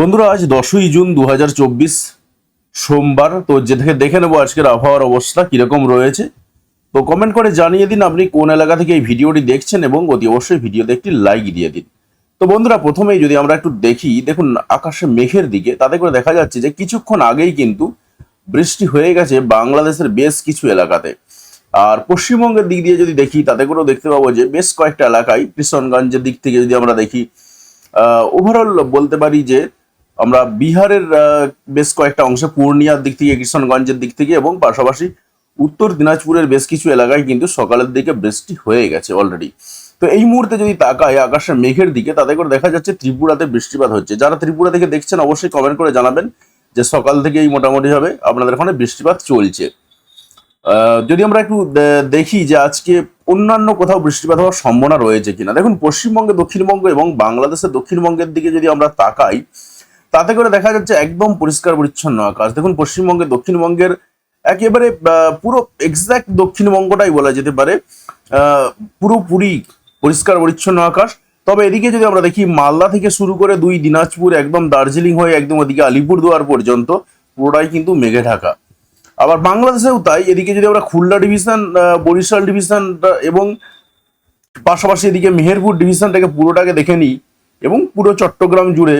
বন্ধুরা, আজ দশই জুন দু হাজার চব্বিশ সোমবার। তো যে থেকে দেখে নেব আজকের আবহাওয়ার অবস্থা কীরকম রয়েছে। তো কমেন্ট করে জানিয়ে দিন আপনি কোন এলাকা থেকে এই ভিডিওটি দেখছেন এবং অতি অবশ্যই ভিডিওতে একটি লাইক দিয়ে দিন। তো বন্ধুরা, প্রথমেই যদি আমরা একটু দেখি, দেখুন আকাশে মেঘের দিকে, তাতে করে দেখা যাচ্ছে যে কিছুক্ষণ আগেই কিন্তু বৃষ্টি হয়ে গেছে বাংলাদেশের বেশ কিছু এলাকাতে। আর পশ্চিমবঙ্গের দিক দিয়ে যদি দেখি, তাতে করেও দেখতে পাবো যে বেশ কয়েকটা এলাকায় কৃষ্ণগঞ্জের দিক থেকে যদি আমরা দেখি ওভারঅল বলতে পারি যে আমরা বিহারের বেশ কয়েকটা অংশে পূর্ণিয়ার দিক থেকে, কিষানগঞ্জের দিক থেকে এবং পাশাপাশি উত্তর দিনাজপুরের বেশ কিছু এলাকায় কিন্তু সকালের দিকে বৃষ্টি হয়ে গেছে অলরেডি তো এই মুহূর্তে যদি তাকায় আকাশের মেঘের দিকে, তাতে করে দেখা যাচ্ছে ত্রিপুরাতে বৃষ্টিপাত হচ্ছে। যারা ত্রিপুরা থেকে দেখছেন, অবশ্যই কমেন্ট করে জানাবেন যে সকাল থেকেই মোটামুটি হবে আপনাদের ওখানে বৃষ্টিপাত চলছে। যদি আমরা একটু দেখি যে আজকে অন্যান্য কোথাও বৃষ্টিপাত হওয়ার সম্ভাবনা রয়েছে কিনা। দেখুন, পশ্চিমবঙ্গে দক্ষিণবঙ্গ এবং বাংলাদেশের দক্ষিণবঙ্গের দিকে যদি আমরা তাকাই তাতে করে দেখা যাচ্ছে একদম পরিষ্কার পরিচ্ছন্ন আকাশ। দেখুন পশ্চিমবঙ্গে দক্ষিণবঙ্গের একেবারে পুরো এক্সাক্ট দক্ষিণবঙ্গটাই বলা যেতে পারে পুরোপুরি পরিষ্কার পরিচ্ছন্ন আকাশ। তবে এদিকে যদি আমরা দেখি, মালদা থেকে শুরু করে দুই দিনাজপুর একদম দার্জিলিং হয়ে একদম ওদিকে আলিপুরদুয়ার পর্যন্ত পুরোটাই কিন্তু মেঘে ঢাকা। আবার বাংলাদেশেও তাই, এদিকে যদি আমরা খুলনা ডিভিশন বরিশাল ডিভিশন এবং পাশাপাশি এদিকে মেহেরপুর ডিভিশনটাকে পুরোটাকে দেখে নিই এবং পুরো চট্টগ্রাম জুড়ে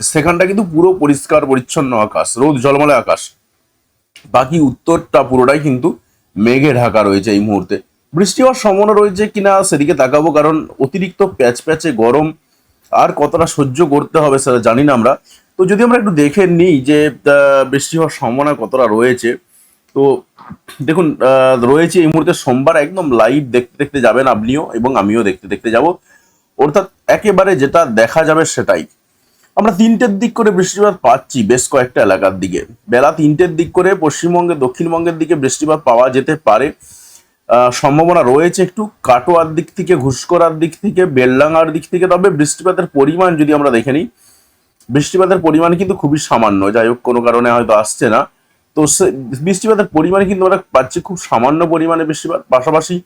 সেখানটা কিন্তু পুরো পরিষ্কার, পরিচ্ছন্ন আকাশ, রোদ ঝলমলে আকাশ। বাকি উত্তরটা পুরোটাই কিন্তু মেঘে ঢাকা রয়েছে এই মুহূর্তে। বৃষ্টি হওয়ার সম্ভাবনা রয়েছে কিনা সেদিকে তাকাবো, কারণ অতিরিক্ত প্যাচ প্যাচে গরম আর কতটা সহ্য করতে হবে সেটা জানি না আমরা। তো যদি আমরা একটু দেখে নিই যে বৃষ্টি হওয়ার সম্ভাবনা কতটা রয়েছে, তো দেখুন রয়েছে এই মুহূর্তে সোমবার একদম লাইভ দেখতে দেখতে যাবেন আপনিও এবং আমিও দেখতে দেখতে যাব। অর্থাৎ একেবারে যেটা দেখা যাবে সেটাই। আমরা তিনটের দিক করে বৃষ্টিপাত পাচ্ছি বেশ কয়েকটা এলাকার দিকে। বেলা তিনটের দিক করে পশ্চিমবঙ্গে, দক্ষিণবঙ্গের দিকে বৃষ্টিপাত পাওয়া যেতে পারে। সম্ভাবনা রয়েছে একটু কাটোয়ার দিক থেকে ঘুষকরার দিক থেকে, বেলডাঙ্গার দিক থেকে, তবে বৃষ্টিপাতের পরিমাণ যদি আমরা দেখে নিই, বৃষ্টিপাতের পরিমাণ কিন্তু খুবই সামান্য, যাই হোক কোনো কারণে হয়তো আসছে না। তো সে বৃষ্টিপাতের পরিমাণ কিন্তু আমরা পাচ্ছি খুব সামান্য পরিমাণে বৃষ্টিপাত, পাশাপাশি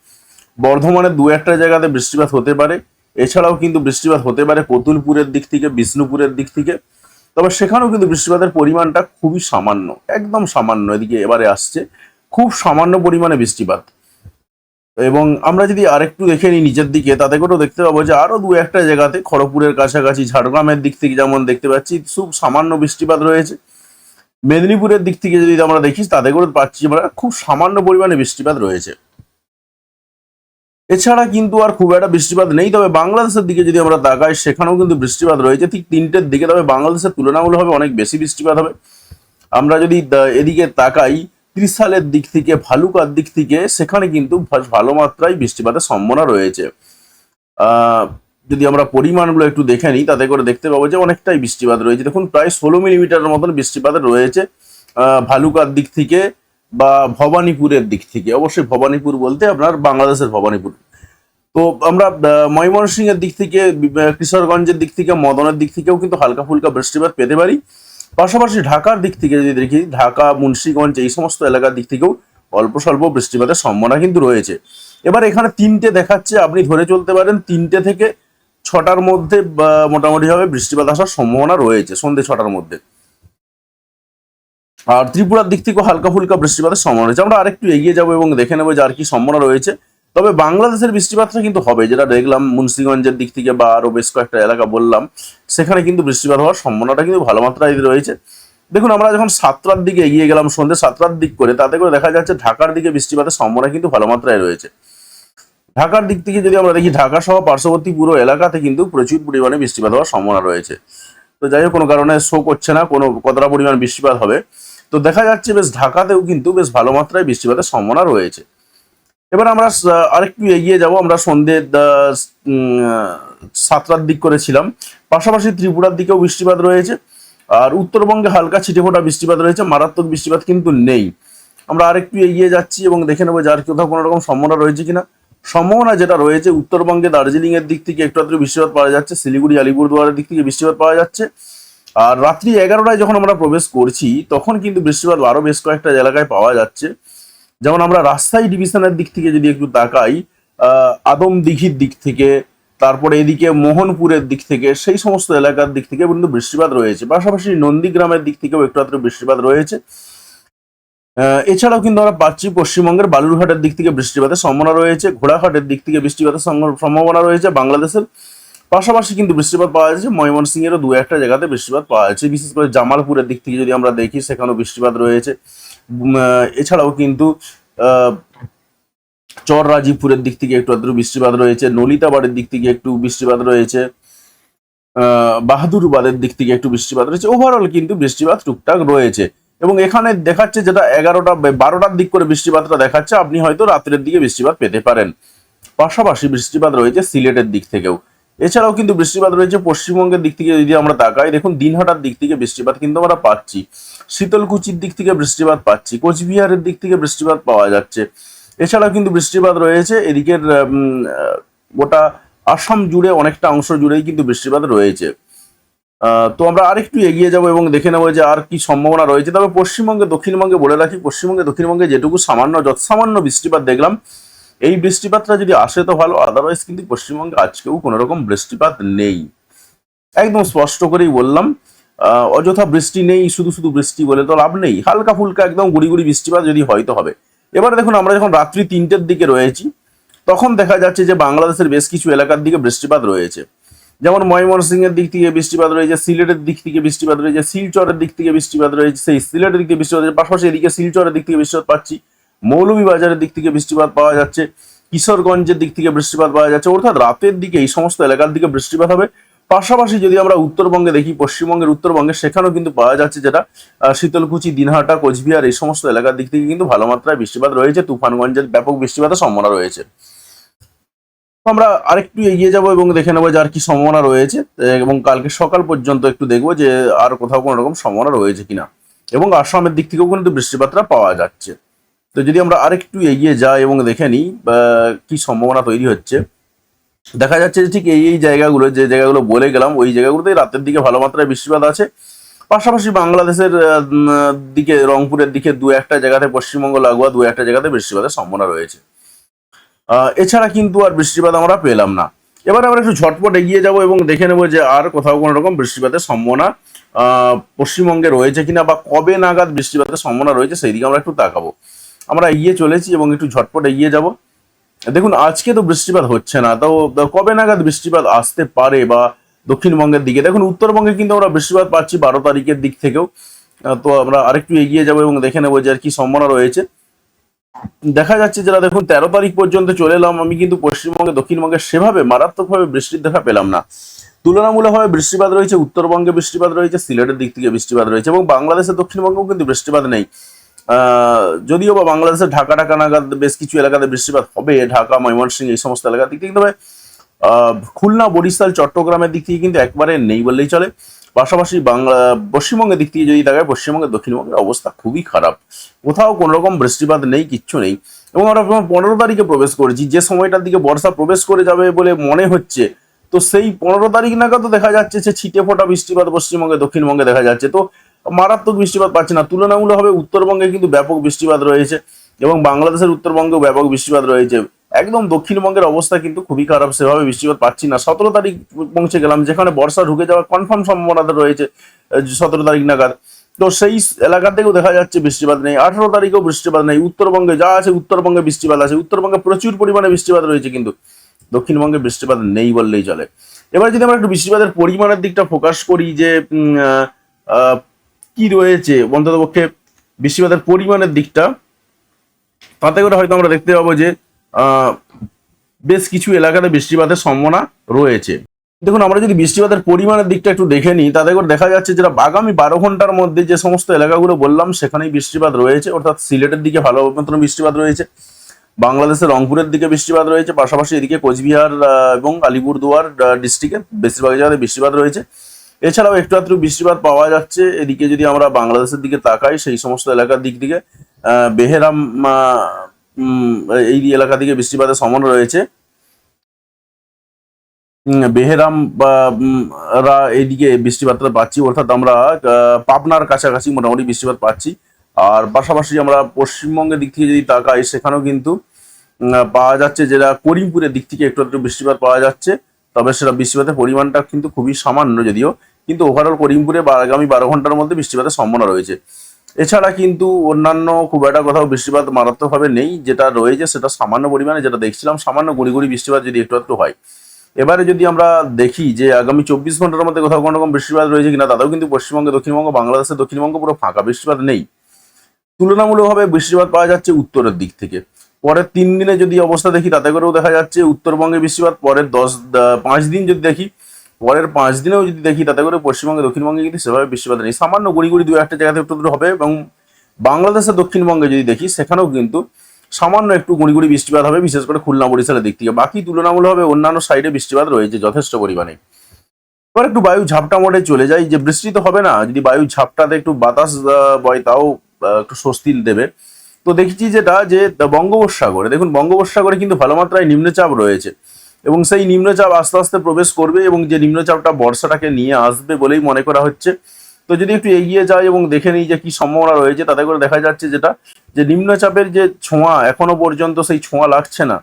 বর্ধমানের দু একটা জায়গাতে বৃষ্টিপাত হতে পারে। এছাড়াও কিন্তু বৃষ্টিপাত হতে পারে কতুলপুরের দিক থেকে, বিষ্ণুপুরের দিক থেকে। তবে সেখানেও কিন্তু বৃষ্টিপাতের পরিমাণটা খুবই সামান্য, একদম সামান্য এদিকে এবারে আসছে। খুব সামান্য পরিমাণে বৃষ্টিপাত। এবং আমরা যদি আরেকটু দেখে নিই নিচের দিকে, তাতে করেও দেখতে পাবো যে আরও দু একটা জায়গাতে খড়গপুরের কাছাকাছি, ঝাড়গ্রামের দিক থেকে যেমন দেখতে পাচ্ছি, খুব সামান্য বৃষ্টিপাত রয়েছে। মেদিনীপুরের দিক থেকে যদি আমরা দেখি, তাতে করে পাচ্ছি আমরা খুব সামান্য পরিমাণে বৃষ্টিপাত রয়েছে। এছাড়া কিন্তু আর খুব একটা বৃষ্টিপাত নেই, তবে বাংলাদেশের দিকে যদি আমরা তাকাই, সেখানেও কিন্তু বৃষ্টিপাত রয়েছে। ঠিক তিনটের দিকে, তবে বাংলাদেশের তুলনামূলকভাবে অনেক বেশি বৃষ্টিপাত হবে। আমরা যদি এদিকে তাকাই, ত্রিশালের দিক থেকে ভালুকার দিক থেকে, সেখানে কিন্তু ভালো মাত্রায় বৃষ্টিপাতের সম্ভাবনা রয়েছে। যদি আমরা পরিমাণগুলো একটু দেখে নিই, তাতে করে দেখতে পাবো যে অনেকটাই বৃষ্টিপাত রয়েছে। দেখুন, প্রায় ষোলো মিলিমিটারের মতন বৃষ্টিপাত রয়েছে। ভালুকার দিক থেকে বা ভবানীপুরের দিক থেকে, অবশ্যই ভবানীপুর বলতে আপনার বাংলাদেশের ভবানীপুর। তো আমরা ময়মনসিংহের দিক থেকে কিশোরগঞ্জের দিক থেকে, মদনের দিক থেকেও কিন্তু হালকা ফুলকা বৃষ্টিপাত পেতে পারি। পাশাপাশি ঢাকার দিক থেকে যদি দেখি, ঢাকা, মুন্সিগঞ্জ, এই সমস্ত এলাকার দিক থেকেও অল্প স্বল্প বৃষ্টিপাতের সম্ভাবনা কিন্তু রয়েছে। এবার এখানে তিনটে দেখাচ্ছে, আপনি ধরে চলতে পারেন, তিনটে থেকে ছটার মধ্যে মোটামুটিভাবে বৃষ্টিপাত আসার সম্ভাবনা রয়েছে সন্ধ্যে ছটার মধ্যে। আর ত্রিপুরার দিক থেকেও হালকা ফুলকা বৃষ্টিপাতের সম্ভাবনা রয়েছে। আমরা আরেকটু এগিয়ে যাব এবং দেখে নেব যে আর কি সম্ভাবনা রয়েছে। তবে বাংলাদেশের বৃষ্টিপাতটা কিন্তু হবে, যেটা দেখলাম মুন্সিগঞ্জের দিক থেকে বা আরও বেশ কয়েকটা এলাকা বললাম, সেখানে কিন্তু বৃষ্টিপাত হওয়ার সম্ভাবনাটা কিন্তু ভালো মাত্রায় রয়েছে। দেখুন, আমরা যখন সাতটার দিকে এগিয়ে গেলাম, সন্ধ্যে সাতটার দিক করে, তাতে করে দেখা যাচ্ছে ঢাকার দিকে বৃষ্টিপাতের সম্ভাবনা কিন্তু ভালো মাত্রায় রয়েছে। ঢাকার দিক থেকে যদি আমরা দেখি, ঢাকা সহ পার্শ্ববর্তী পুরো এলাকাতে কিন্তু প্রচুর পরিমাণে বৃষ্টিপাত হওয়ার সম্ভাবনা রয়েছে। তো যাই হোক, কোনো কারণে শো করছে না, কোনো কতটা পরিমাণ বৃষ্টিপাত হবে। তো দেখা যাচ্ছে বেশ ঢাকাতেও কিন্তু বেশ ভালো মাত্রায় বৃষ্টিপাতের সম্ভাবনা রয়েছে। এবার আমরা আরেকটু এগিয়ে যাব, আমরা সন্ধ্যে সাতটার দিক করেছিলাম পাশাপাশি ত্রিপুরার দিকেও বৃষ্টিপাত রয়েছে, আর উত্তরবঙ্গে হালকা ছিটেফোঁটা বৃষ্টিপাত রয়েছে, মারাত্মক বৃষ্টিপাত কিন্তু নেই। আমরা আরেকটু এগিয়ে যাচ্ছি এবং দেখে নেব যার কোথাও কোনো রকম সম্ভাবনা রয়েছে কিনা। সম্ভাবনা যেটা রয়েছে, উত্তরবঙ্গে দার্জিলিং এর দিক থেকে একটু আধটু বৃষ্টিপাত পাওয়া যাচ্ছে, শিলিগুড়ি, আলিপুরদুয়ারের দিক থেকে বৃষ্টিপাত পাওয়া যাচ্ছে। আর রাত্রি এগারোটায় যখন আমরা প্রবেশ করছি, তখন কিন্তু বৃষ্টিপাত আরও বেশ কয়েকটা এলাকায় পাওয়া যাচ্ছে। যেমন আমরা রাজশাহী ডিভিশনের দিক থেকে যদি একটু তাকাই আদম দিঘির দিক থেকে, তারপরে এদিকে মোহনপুরের দিক থেকে, সেই সমস্ত এলাকার দিক থেকে কিন্তু বৃষ্টিপাত রয়েছে। পাশাপাশি নন্দীগ্রামের দিক থেকেও একটু আধটু বৃষ্টিপাত রয়েছে। এছাড়াও কিন্তু আমরা পাচ্ছি পশ্চিমবঙ্গের বালুরঘাটের দিক থেকে বৃষ্টিপাতের সম্ভাবনা রয়েছে, ঘোড়াঘাটের দিক থেকে বৃষ্টিপাতের সম্ভাবনা রয়েছে, বাংলাদেশের পাশাপাশি কিন্তু বৃষ্টিপাত পাওয়া যাচ্ছে। ময়মনসিংহেরও দু একটা জায়গাতে বৃষ্টিপাত পাওয়া যাচ্ছে। বিশেষ করে জামালপুরের দিক থেকে যদি আমরা দেখি, সেখানেও বৃষ্টিপাত রয়েছে। এছাড়াও কিন্তু চর রাজীবপুরের দিক থেকে একটু আধটু বৃষ্টিপাত রয়েছে। নলিতাবাড়ির দিক থেকে একটু বৃষ্টিপাত রয়েছে। বাহাদুরবাদের দিক থেকে একটু বৃষ্টিপাত রয়েছে। ওভারঅল কিন্তু বৃষ্টিপাত টুকটাক রয়েছে। এবং এখানে দেখাচ্ছে যেটা এগারোটা বারোটার দিক করে বৃষ্টিপাতটা দেখাচ্ছে, আপনি হয়তো রাত্রের দিকে বৃষ্টিপাত পেতে পারেন। পাশাপাশি বৃষ্টিপাত রয়েছে সিলেটের দিক থেকেও। এছাড়াও কিন্তু বৃষ্টিপাত রয়েছে পশ্চিমবঙ্গের দিক থেকে যদি আমরা তাকাই, দেখুন দিনহাটার দিক থেকে বৃষ্টিপাত কিন্তু আমরা পাচ্ছি। শীতলকুচির দিক থেকে বৃষ্টিপাত পাচ্ছি। কোচবিহারের দিক থেকে বৃষ্টিপাত পাওয়া যাচ্ছে। এছাড়াও কিন্তু বৃষ্টিপাত রয়েছে, এদিকের গোটা আসাম জুড়ে অনেকটা অংশ জুড়েই কিন্তু বৃষ্টিপাত রয়েছে। তো আমরা আরেকটু এগিয়ে যাব এবং দেখে নেব যে আর কি সম্ভাবনা রয়েছে। তবে পশ্চিমবঙ্গে, দক্ষিণবঙ্গে বলে রাখি, পশ্চিমবঙ্গে, দক্ষিণবঙ্গে যেটুকু সামান্য, যত সামান্য বৃষ্টিপাত দেখলাম এই বৃষ্টিপাতটা যদি আসে তো ভালো আদারওয়াইজ কিন্তু পশ্চিমবঙ্গে আজকেও কোনো রকম বৃষ্টিপাত নেই। একদম স্পষ্ট করেই বললাম অযথা বৃষ্টি নেই, শুধু শুধু বৃষ্টি বলে তো লাভ নেই। হালকা ফুলকা একদম গুড়ি গুড়ি বৃষ্টিপাত যদি হয়তো হবে। এবারে দেখুন, আমরা যখন রাত্রি তিনটের দিকে রয়েছি, তখন দেখা যাচ্ছে যে বাংলাদেশের বেশ কিছু এলাকার দিকে বৃষ্টিপাত রয়েছে। যেমন ময়মনসিংহের দিক থেকে বৃষ্টিপাত রয়েছে, সিলেটের দিক থেকে বৃষ্টিপাত রয়েছে, শিলচরের দিক থেকে বৃষ্টিপাত রয়েছে, সেই সিলেটের দিক থেকে বৃষ্টিপাত রয়েছে পাশাপাশি এদিকে শিলচরের দিক থেকে বৃষ্টিপাত পাচ্ছি। মৌলভীবাজারের দিক থেকে বৃষ্টিপাত পাওয়া যাচ্ছে, কিশোরগঞ্জের দিক থেকে বৃষ্টিপাত পাওয়া যাচ্ছে, অর্থাৎ রাতের দিকে এই সমস্ত এলাকার দিকে বৃষ্টিপাত হবে। পাশাপাশি যদি আমরা উত্তরবঙ্গে দেখি, পশ্চিমবঙ্গের উত্তরবঙ্গে সেখানেও কিন্তু পাওয়া যাচ্ছে যেটা শীতলকুচি, দিনহাটা, কোচবিহার এই সমস্ত এলাকার দিক থেকে কিন্তু ভালো মাত্রায় বৃষ্টিপাত রয়েছে, তুফানগঞ্জের ব্যাপক বৃষ্টিপাতের সম্ভাবনা রয়েছে। আমরা আরেকটু এগিয়ে যাব এবং দেখে নেব যে আর কি সম্ভাবনা রয়েছে এবং কালকে সকাল পর্যন্ত একটু দেখব যে আর কোথাও কোনো রকম সম্ভাবনা রয়েছে কিনা। এবং আসামের দিক থেকেও কিন্তু বৃষ্টিপাতটা পাওয়া যাচ্ছে। তো যদি আমরা আরেকটু এগিয়ে যাই এবং দেখে নিই কি সম্ভাবনা তৈরি হচ্ছে, দেখা যাচ্ছে যে ঠিক এই এই জায়গাগুলো, যে জায়গাগুলো বলে গেলাম, ওই জায়গাগুলোতেই রাতের দিকে ভালো মাত্রায় বৃষ্টিপাত আছে। পাশাপাশি বাংলাদেশের দিকে, রংপুরের দিকে দু একটা জায়গাতে, পশ্চিমবঙ্গ, লাগোয়া দু একটা জায়গাতে বৃষ্টিপাতের সম্ভাবনা রয়েছে। এছাড়া কিন্তু আর বৃষ্টিপাত আমরা পেলাম না। এবার আমরা একটু ঝটপট এগিয়ে যাব এবং দেখে নেব যে আর কোথাও কোনো রকম বৃষ্টিপাতের সম্ভাবনা পশ্চিমবঙ্গে রয়েছে কিনা, বা কবে নাগাদ বৃষ্টিপাতের সম্ভাবনা রয়েছে সেই দিকে আমরা একটু তাকাবো। আমরা এগিয়ে চলেছি এবং একটু ঝটপট এগিয়ে যাব। দেখুন, আজকে তো বৃষ্টিপাত হচ্ছে না তো কবে নাগাদ বৃষ্টিপাত আসতে পারে বা দক্ষিণবঙ্গের দিকে? দেখুন, উত্তরবঙ্গে কিন্তু আমরা বৃষ্টিপাত পাচ্ছি বারো তারিখের দিক থেকেও। তো আমরা আরেকটু এগিয়ে যাব এবং দেখে নেব যে আর কি সম্ভাবনা রয়েছে। দেখা যাচ্ছে যারা দেখুন, তেরো তারিখ পর্যন্ত চলে এলাম। আমি কিন্তু পশ্চিমবঙ্গে, দক্ষিণবঙ্গে সেভাবে মারাত্মকভাবে বৃষ্টির দেখা পেলাম না। তুলনামূলকভাবে বৃষ্টিপাত রয়েছে, উত্তরবঙ্গে বৃষ্টিপাত রয়েছে, সিলেটের দিক থেকে বৃষ্টিপাত রয়েছে এবং বাংলাদেশের দক্ষিণবঙ্গেও কিন্তু বৃষ্টিপাত নেই। যদিও বা বাংলাদেশের ঢাকা ঢাকা নাগাদ বেশ কিছু এলাকাতে বৃষ্টিপাত হবে, ঢাকা, ময়মনসিংহ এই সমস্ত এলাকার দিক থেকে তবে খুলনা, বরিশাল, চট্টগ্রামের দিক থেকে কিন্তু একবারে নেই বললেই চলে। পাশাপাশি বাংলা, পশ্চিমবঙ্গের দিক থেকে যদি তাকায়, পশ্চিমবঙ্গের, দক্ষিণবঙ্গের অবস্থা খুবই খারাপ। কোথাও কোনো রকম বৃষ্টিপাত নেই, কিচ্ছু নেই। এবং আমরা পনেরো তারিখে প্রবেশ করেছি, যে সময়টার দিকে বর্ষা প্রবেশ করে যাবে বলে মনে হচ্ছে, তো সেই পনেরো তারিখ নাগাদ দেখা যাচ্ছে যে ছিটে ফোটা বৃষ্টিপাত পশ্চিমবঙ্গে, দক্ষিণবঙ্গে দেখা যাচ্ছে। তো মারাত্মক বৃষ্টিপাত পাচ্ছে না। তুলনামূলকভাবে উত্তরবঙ্গে কিন্তু ব্যাপক বৃষ্টিপাত রয়েছে এবং বাংলাদেশের উত্তরবঙ্গেও ব্যাপক বৃষ্টিপাত রয়েছে। একদম দক্ষিণবঙ্গের অবস্থা কিন্তু খুবই খারাপ, সেভাবে বৃষ্টিপাত পাচ্ছি না। সতেরো তারিখ পৌঁছে গেলাম, যেখানে বর্ষা ঢুকে যাওয়ার কনফার্ম সম্ভাবনা রয়েছে সতেরো তারিখ নাগাদ। তো সেই এলাকা থেকেও দেখা যাচ্ছে বৃষ্টিপাত নেই। আঠারো তারিখেও বৃষ্টিপাত নেই। উত্তরবঙ্গে যা আছে, উত্তরবঙ্গে বৃষ্টিপাত আছে। উত্তরবঙ্গে প্রচুর পরিমাণে বৃষ্টিপাত রয়েছে কিন্তু দক্ষিণবঙ্গে বৃষ্টিপাত নেই বললেই চলে। এবার যদি আমরা একটু বৃষ্টিপাতের পরিমাণের দিকটা ফোকাস করি যে কি রয়েছে অন্ততপক্ষে বৃষ্টিপাতের পরিমাণের দিকটা, তাতে করে হয়তো আমরা দেখতে পাবো যে বেশ কিছু এলাকাতে বৃষ্টিপাতের সম্ভাবনা রয়েছে। দেখুন, আমরা যদি বৃষ্টিপাতের পরিমাণের দিকটা একটু দেখে নিই, তাতে করে দেখা যাচ্ছে যেটা আগামী বারো ঘণ্টার মধ্যে যে সমস্ত এলাকাগুলো বললাম, সেখানেই বৃষ্টিপাত রয়েছে। অর্থাৎ সিলেটের দিকে ভালো মতন বৃষ্টিপাত রয়েছে, বাংলাদেশের রংপুরের দিকে বৃষ্টিপাত রয়েছে, পাশাপাশি এদিকে কোচবিহার এবং আলিপুরদুয়ার ডিস্ট্রিক্টে বেশিরভাগ জায়গায় বৃষ্টিপাত রয়েছে। এছাড়াও একটু আধটু বৃষ্টিপাত পাওয়া যাচ্ছে। এদিকে যদি আমরা বাংলাদেশের দিকে তাকাই, সেই সমস্ত এলাকার দিক থেকে বেহেরাম এই এলাকা দিকে বৃষ্টিপাতের সম্ভাবনা রয়েছে। বেহেরাম রা এইদিকে বৃষ্টিপাতটা পাচ্ছি, অর্থাৎ আমরা পাবনার কাছাকাছি মোটামুটি বৃষ্টিপাত পাচ্ছি। আর পাশাপাশি আমরা পশ্চিমবঙ্গের দিক থেকে যদি তাকাই, সেখানেও কিন্তু পাওয়া যাচ্ছে যেটা করিমপুরের দিক থেকে একটু একটু বৃষ্টিপাত পাওয়া যাচ্ছে। তবে সেটা বৃষ্টিপাতের পরিমাণটা কিন্তু খুবই সামান্য যদিও। কিন্তু ওভারঅল করিমপুরে আগামী বারো ঘণ্টার মধ্যে বৃষ্টিপাতের সম্ভাবনা রয়েছে। এছাড়া কিন্তু অন্যান্য খুব একটা কোথাও বৃষ্টিপাত মারাত্মকভাবে নেই, যেটা রয়েছে সেটা সামান্য পরিমাণে যেটা দেখছিলাম, সামান্য গুড়ি গুড়ি বৃষ্টিপাত যদি একটু একটু হয়। এবারে যদি আমরা দেখি যে আগামী চব্বিশ ঘণ্টার মধ্যে কোথাও কোনো রকম বৃষ্টিপাত রয়েছে কিনা, তাতেও কিন্তু পশ্চিমবঙ্গে, দক্ষিণবঙ্গ বাংলাদেশের দক্ষিণবঙ্গ পুরো ফাঁকা বৃষ্টিপাত নেই। তুলনামূলকভাবে বৃষ্টিপাত পাওয়া যাচ্ছে উত্তরের দিক থেকে। পরের তিন দিনে যদি অবস্থা দেখি, তাতে করেও দেখা যাচ্ছে উত্তরবঙ্গে বৃষ্টিপাত, পরের দশ পাঁচ দিন যদি দেখি পরের পাঁচ দিনেও যদি দেখি তাতে করে পশ্চিমবঙ্গে, দক্ষিণবঙ্গে কিন্তু সেভাবে বৃষ্টিপাত নেই সামান্য গুড়ি গুড়ি দু একটা জায়গাতে একটু হবে এবং বাংলাদেশের দক্ষিণবঙ্গে যদি দেখি, সেখানেও কিন্তু সামান্য একটু গুড়ি গুড়ি বৃষ্টিপাত হবে, বিশেষ করে খুলনা বরিশালের দিক থেকে। বাকি তুলনামূলকভাবে অন্যান্য সাইডে বৃষ্টিপাত রয়েছে যথেষ্ট পরিমাণে। এবার একটু বায়ু ঝাপটা মোডে চলে যাই যে বৃষ্টি তো হবে না, যদি বায়ু ঝাপটাতে একটু বাতাস বয়, তাও একটু স্বস্তি দেবে। তো দেখছি যেটা, যে বঙ্গোপসাগরে, দেখুন বঙ্গোপসাগরে কিন্তু ভালো মাত্রায় নিম্নচাপ রয়েছে। এবং সেই নিম্নচাপ আস্তে আস্তে প্রবেশ করবে এবং যে নিম্নচাপটা বর্ষাটাকে নিয়ে আসবে বলেই মনে করা হচ্ছে। তো যদি একটু এগিয়ে যায় এবং দেখে নিই যে কি সম্ভাবনা রয়েছে, তাতে করে দেখা যাচ্ছে যেটা, যে নিম্নচাপের যে ছোঁয়া, এখনও পর্যন্ত সেই ছোঁয়া লাগছে না।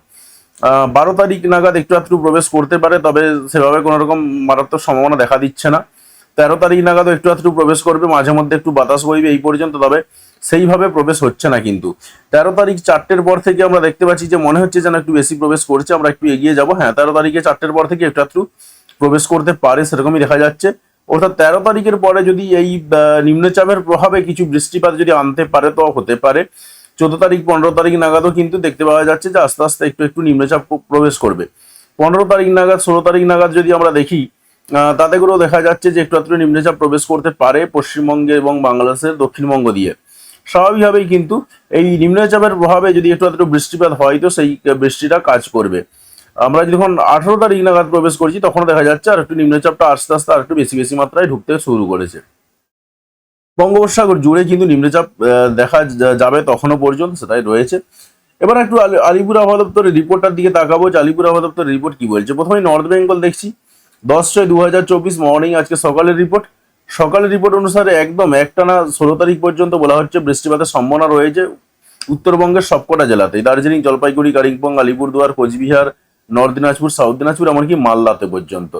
বারো তারিখ নাগাদ একটু একটু প্রবেশ করতে পারে, তবে সেভাবে কোনো রকম মারাত্মক সম্ভাবনা দেখা দিচ্ছে না। তেরো তারিখ নাগাদও একটু একটু প্রবেশ করবে, মাঝে মধ্যে একটু বাতাস বইবে এই পর্যন্ত, তবে সেইভাবে প্রবেশ হচ্ছে না কিন্তু। তেরো তারিখ চারটের পর থেকে আমরা দেখতে পাচ্ছি যে মনে হচ্ছে যেন একটু বেশি প্রবেশ করছে, আমরা একটু এগিয়ে যাব। হ্যাঁ তেরো তারিখে চারটের পর থেকে একটু একটু প্রবেশ করতে পারে, সেরকমই দেখা যাচ্ছে। অর্থাৎ তেরো তারিখের পরে যদি এই নিম্নচাপের প্রভাবে কিছু বৃষ্টিপাত যদি আনতে পারে, তো হতে পারে। চোদ্দ তারিখ, পনেরো তারিখ নাগাদও কিন্তু দেখতে পাওয়া যাচ্ছে যে আস্তে আস্তে একটু একটু নিম্নচাপ প্রবেশ করবে। পনেরো তারিখ নাগাদ, ষোলো তারিখ নাগাদ যদি আমরা দেখি তাতে করেও দেখা যাচ্ছে যে একটু একটু নিম্নচাপ প্রবেশ করতে পারে পশ্চিমবঙ্গে এবং বাংলাদেশের দক্ষিণবঙ্গ দিয়ে। স্বাভাবিকভাবেই কিন্তু এই নিম্নচাপের প্রভাবে যদি একটু একটু বৃষ্টিপাত হয় তো সেই বৃষ্টিটা কাজ করবে। আমরা যখন আঠেরো তারিখ নাগাদ প্রবেশ করছি তখন দেখা যাচ্ছে আর একটু নিম্নচাপটা আস্তে আস্তে আর একটু বেশি বেশি মাত্রায় ঢুকতে শুরু করেছে। বঙ্গোপসাগর জুড়ে কিন্তু নিম্নচাপ দেখা যাবে তখনও পর্যন্ত, সেটাই রয়েছে। এবার একটু আলি- আলিপুর আবহাওয়া দপ্তরের রিপোর্টটার দিকে তাকাবো। যে আলিপুর আবহাওয়া দপ্তরের রিপোর্ট কি বলছে? প্রথমে নর্থ বেঙ্গল দেখছি। দশ ছয় দু চব্বিশ মর্নিং আজকে সকালের রিপোর্ট। সকালের রিপোর্ট অনুসারে একদম একটানা ষোলো তারিখ পর্যন্ত বলা হচ্ছে বৃষ্টিপাতের সম্ভাবনা রয়েছে উত্তরবঙ্গের সবকটা জেলাতেই। দার্জিলিং, জলপাইগুড়ি, কালিম্পং, আলিপুরদুয়ার, কোচবিহার, নর্থ দিনাজপুর, সাউথ দিনাজপুর, এমনকি মালদাতে পর্যন্ত।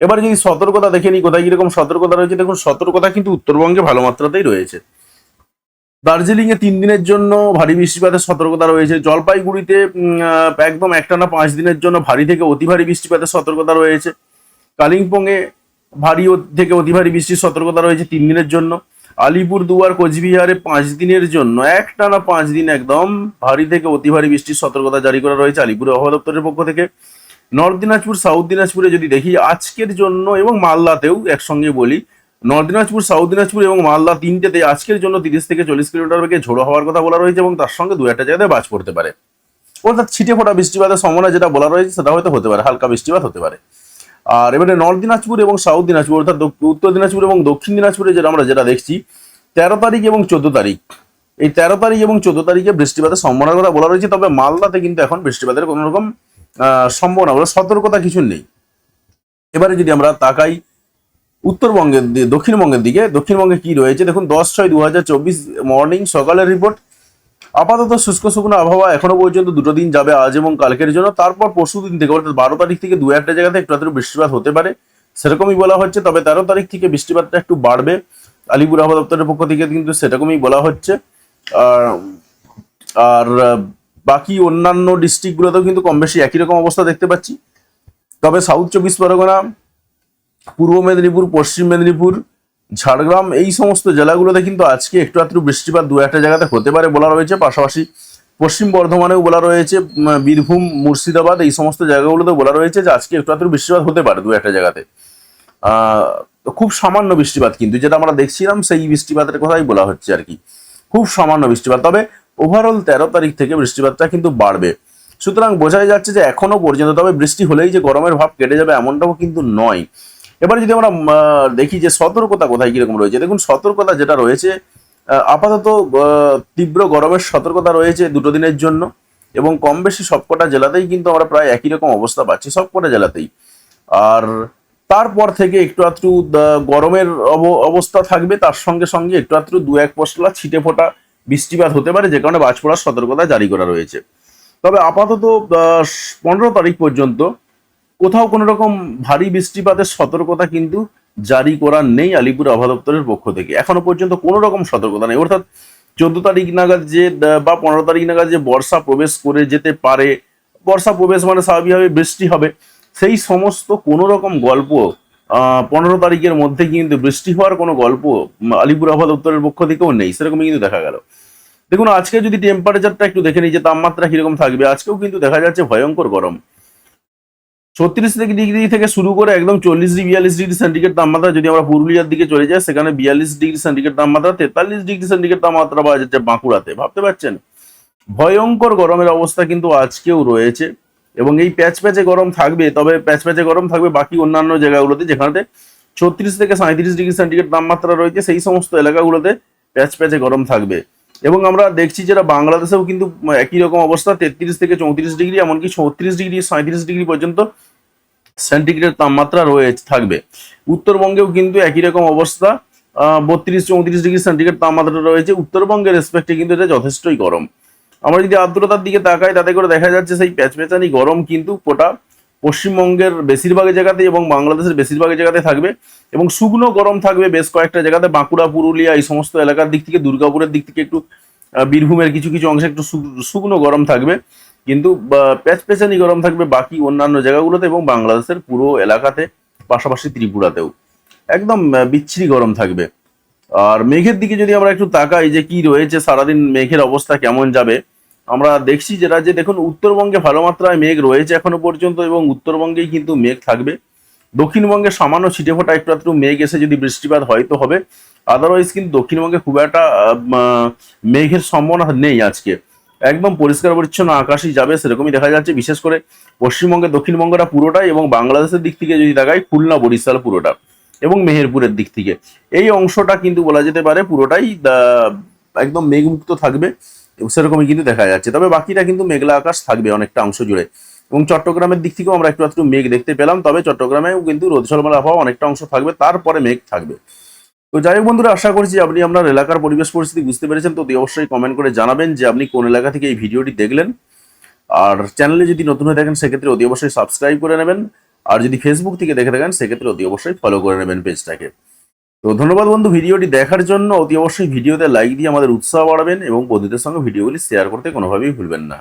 এবার যদি সতর্কতা দেখে নিই, কোথায় কীরকম সতর্কতা রয়েছে, দেখুন সতর্কতা কিন্তু উত্তরবঙ্গে ভালো মাত্রাতেই রয়েছে। দার্জিলিং এ তিন দিনের জন্য ভারী বৃষ্টিপাতের সতর্কতা রয়েছে। জলপাইগুড়িতে একদম একটানা পাঁচ দিনের জন্য ভারী থেকে অতি ভারী বৃষ্টিপাতের সতর্কতা রয়েছে। কালিম্পংয়ে ভারী থেকে অতি ভারী বৃষ্টির সতর্কতা রয়েছে তিন দিনের জন্য। আলিপুর, দুয়ার, কোচবিহারে পাঁচ দিনের জন্য। একটানা পাঁচ দিন একদম ভারী থেকে অতি ভারী বৃষ্টির সতর্কতা জারি করা রয়েছে আলিপুর আবহাওয়া দপ্তরের পক্ষ থেকে। নর্থ দিনাজপুর, সাউথ দিনাজপুরে যদি দেখি আজকের জন্য এবং মালদাতেও একসঙ্গে বলি, নর্থ দিনাজপুর, সাউথ দিনাজপুর এবং মালদা তিনটেতে আজকের জন্য তিরিশ থেকে চল্লিশ কিলোমিটার বেগে ঝোড়ো হওয়ার কথা বলা রয়েছে এবং তার সঙ্গে দু একটা জায়গায় বাজ পড়তে পারে। অর্থাৎ ছিটে ফোটা বৃষ্টিপাতের সম্ভাবনা যেটা বলা রয়েছে সেটা হয়তো হতে পারে, হালকা বৃষ্টিপাত হতে পারে। আর এবারে নর্থ দিনাজপুর এবং সাউথ দিনাজপুর, অর্থাৎ উত্তর দিনাজপুর এবং দক্ষিণ দিনাজপুরে যেটা আমরা যেটা দেখছি, তেরো তারিখ এবং চোদ্দ তারিখ। এই তেরো তারিখ এবং চোদ্দ তারিখে বৃষ্টিপাতের সম্ভাবনার কথা বলা রয়েছে, তবে মালদাতে কিন্তু এখন বৃষ্টিপাতের কোনো রকম সম্ভাবনা বলে সতর্কতা কিছু নেই। এবারে যদি আমরা তাকাই উত্তরবঙ্গের দক্ষিণবঙ্গের দিকে, দক্ষিণবঙ্গে কি রয়েছে? দেখুন, দশ ছয় দু মর্নিং সকালের রিপোর্ট আপাতত শুষ্ক শুকনো আবহাওয়া এখনও পর্যন্ত দুটো দিন যাবে আজ এবং কালকের জন্য। তারপর পরশু দিন থেকে, অর্থাৎ বারো তারিখ থেকে দু একটা জায়গাতে একটু একটু বৃষ্টিপাত হতে পারে। সেরকমই বলা হচ্ছে, তবে তেরো তারিখ থেকে বৃষ্টিপাতটা একটু বাড়বে। আলিপুর আবহাওয়া দপ্তরের পক্ষ থেকে কিন্তু সেরকমই বলা হচ্ছে। আর আর, বাকি অন্যান্য ডিস্ট্রিক্টগুলোতেও কিন্তু কম বেশি একই রকম অবস্থা দেখতে পাচ্ছি। তবে সাউথ চব্বিশ পরগনা, পূর্ব মেদিনীপুর, পশ্চিম মেদিনীপুর ঝাড়গ্রাম, এই সমস্ত জেলাগুলোতে কিন্তু আজকে একটু আধটু বৃষ্টিপাত দু একটা জায়গাতে হতে পারে বলা রয়েছে। পাশাপাশি পশ্চিম বর্ধমানেও বলা রয়েছে বীরভূম, মুর্শিদাবাদ, এই সমস্ত জায়গাগুলোতে বলা রয়েছে যে আজকে একটু আধটু বৃষ্টিপাত হতে পারে দু একটা জায়গাতে। খুব সামান্য বৃষ্টিপাত কিন্তু, যেটা আমরা দেখছিলাম সেই বৃষ্টিপাতের কথাই বলা হচ্ছে আর কি। খুব সামান্য বৃষ্টিপাত, তবে ওভারঅল তেরো তারিখ থেকে বৃষ্টিপাতটা কিন্তু বাড়বে। সুতরাং বোঝাই যাচ্ছে যে এখনও পর্যন্ত, তবে বৃষ্টি হলেই যে গরমের ভাব কেটে যাবে এমনটাও কিন্তু নয়। এবার যদি আমরা দেখি যে সতর্কতা কোথায় কীরকম রয়েছে, দেখুন সতর্কতা যেটা রয়েছে আপাতত তীব্র গরমের সতর্কতা রয়েছে দুটো দিনের জন্য এবং কম বেশি সবকটা জেলাতেই কিন্তু আমরা প্রায় একই রকম অবস্থা পাচ্ছি, সবকটা জেলাতেই। আর তারপর থেকে একটু আধটু গরমের অব- অবস্থা থাকবে, তার সঙ্গে সঙ্গে একটু আধটু দু এক পশলা ছিটে ফোটা বৃষ্টিপাত হতে পারে, যে কারণে বাজ পড়ার সতর্কতা জারি করা রয়েছে। তবে আপাতত পনেরো তারিখ পর্যন্ত কোথাও কোনো রকম ভারী বৃষ্টিপাতের সতর্কতা কিন্তু জারি করা নেই আলিপুর আবহাওয়া দপ্তরের পক্ষ থেকে। এখনও পর্যন্ত কোনো রকম সতর্কতা নেই। অর্থাৎ চোদ্দ তারিখ নাগাদ যে বা পনেরো তারিখ নাগাদ যে বর্ষা প্রবেশ করে যেতে পারে, বর্ষা প্রবেশ মানে স্বাভাবিকভাবে বৃষ্টি হবে, সেই সমস্ত কোনো রকম গল্প পনেরো তারিখের মধ্যে কিন্তু বৃষ্টি হওয়ার কোনো গল্প আলিপুর আবহাওয়া দপ্তরের পক্ষ থেকেও নেই। সেরকমই কিন্তু দেখা গেল। দেখুন, আজকে যদি টেম্পারেচারটা একটু দেখে নিই যে তাপমাত্রা কীরকম থাকবে, আজকেও কিন্তু দেখা যাচ্ছে ভয়ঙ্কর গরম। ছত্রিশ ডিগ্রি থেকে শুরু করে একদম চল্লিশ ডিগ্রি, বিয়াল্লিশ ডিগ্রি সেন্টিগ্রেড তাপমাত্রা যদি আমরা পুরুলিয়ার দিকে চলে যাই, সেখানে বিয়াল্লিশ ডিগ্রি সেন্টিগ্রেড তাপমাত্রা, তেতাল্লিশ ডিগ্রি সেন্টিগ্রেড তাপমাত্রা পাওয়া যাচ্ছে বাঁকুড়াতে। ভাবতে পারছেন? ভয়ঙ্কর গরমের অবস্থা কিন্তু আজকেও রয়েছে এবং এই প্যাচ প্যাচে গরম থাকবে, তবে প্যাচ প্যাচে গরম থাকবে বাকি অন্যান্য জায়গাগুলোতে যেখানে ছত্রিশ থেকে সাঁত্রিশ ডিগ্রি সেন্টিগ্রেড তাপমাত্রা রয়েছে, সেই সমস্ত এলাকাগুলোতে প্যাচ প্যাচে গরম থাকবে। এবং আমরা দেখছি যেটা বাংলাদেশেও কিন্তু একই রকম অবস্থা, তেত্রিশ থেকে চৌত্রিশ ডিগ্রি, এমনকি ছত্রিশ ডিগ্রি সাঁত্রিশ ডিগ্রি পর্যন্ত সেন্টিগ্রেড তাপমাত্রা রয়েছে, থাকবে। উত্তরবঙ্গেও কিন্তু একই রকম অবস্থা বত্রিশ, চৌত্রিশ ডিগ্রি সেন্টিগ্রেড তাপমাত্রা রয়েছে। উত্তরবঙ্গের রেসপেক্টে কিন্তু এটা যথেষ্টই গরম। আমরা যদি আর্দ্রতার দিকে তাকাই, তাতে করে দেখা যাচ্ছে সেই প্যাচপ্যাচানি গরম কিন্তু গোটা পশ্চিমবঙ্গের বেশিরভাগ জায়গাতে এবং বাংলাদেশের বেশিরভাগ জায়গাতে থাকবে এবং শুকনো গরম থাকবে বেশ কয়েকটা জায়গাতে, বাঁকুড়া, পুরুলিয়া, এই সমস্ত এলাকার দিক থেকে, দুর্গাপুরের দিক থেকে একটু বীরভূমের কিছু কিছু অংশে একটু শুকনো গরম থাকবে। কিন্তু প্যাচপ্যাচানি গরম থাকবে বাকি অন্যান্য জায়গাগুলোতে এবং বাংলাদেশের পুরো এলাকাতে, পাশাপাশি ত্রিপুরাতেও। একদম বিচ্ছিরি গরম থাকবে। আর মেঘের দিকে যদি আমরা একটু তাকাই যে কি রয়েছে, সারাদিন মেঘের অবস্থা কেমন যাবে আমরা দেখছি যেটা যে দেখুন, উত্তরবঙ্গে ভালো মাত্রায় মেঘ রয়েছে এখনও পর্যন্ত এবং উত্তরবঙ্গেই কিন্তু মেঘ থাকবে। দক্ষিণবঙ্গে সামান্য ছিটে ফোটা একটু একটু মেঘ এসে যদি বৃষ্টিপাত হয়তো হবে। আদারওয়াইজ কিন্তু দক্ষিণবঙ্গে খুব একটা মেঘের সম্ভাবনা নেই আজকে। একদম পরিষ্কার পরিচ্ছন্ন আকাশই যাবে সেরকমই দেখা যাচ্ছে। বিশেষ করে পশ্চিমবঙ্গে, দক্ষিণবঙ্গটা পুরোটাই এবং বাংলাদেশের দিক থেকে যদি দেখায় খুলনা, বরিশাল পুরোটা এবং মেহেরপুরের দিক থেকে। এই অংশটা কিন্তু বলা যেতে পারে পুরোটাই একদম মেঘমুক্ত থাকবে। সেরকমই কিন্তু দেখা যাচ্ছে। তবে বাকিটা কিন্তু মেঘলা আকাশ থাকবে অনেকটা অংশ জুড়ে। এবং চট্টগ্রামের দিক থেকেও আমরা একটু একটু মেঘ দেখতে পেলাম, তবে চট্টগ্রামেও কিন্তু রোদ ঝলমল আবহাওয়া অনেকটা অংশ থাকবে, তারপরে মেঘ থাকবে। তো যাই হোক বন্ধুরা, আশা করছি আপনি আপনার এলাকার পরিবেশ পরিস্থিতি বুঝতে পেরেছেন, তো অবশ্যই কমেন্ট করে জানাবেন যে আপনি কোন এলাকা থেকে এই ভিডিওটি দেখলেন। আর চ্যানেলে যদি নতুন হয়ে থাকেন, সেক্ষেত্রে অতি অবশ্যই সাবস্ক্রাইব করে নেবেন। আর যদি ফেসবুক থেকে দেখে থাকেন, সেক্ষেত্রে অতি অবশ্যই ফলো করে নেবেন পেজটাকে তো ধন্যবাদ বন্ধু, ভিডিওটি দেখার জন্য অতি অবশ্যই ভিডিওতে লাইক দিয়ে আমাদের উৎসাহ বাড়াবেন এবং বন্ধুদের সঙ্গে ভিডিওগুলি শেয়ার করতে কোনোভাবেই ভুলবেন না।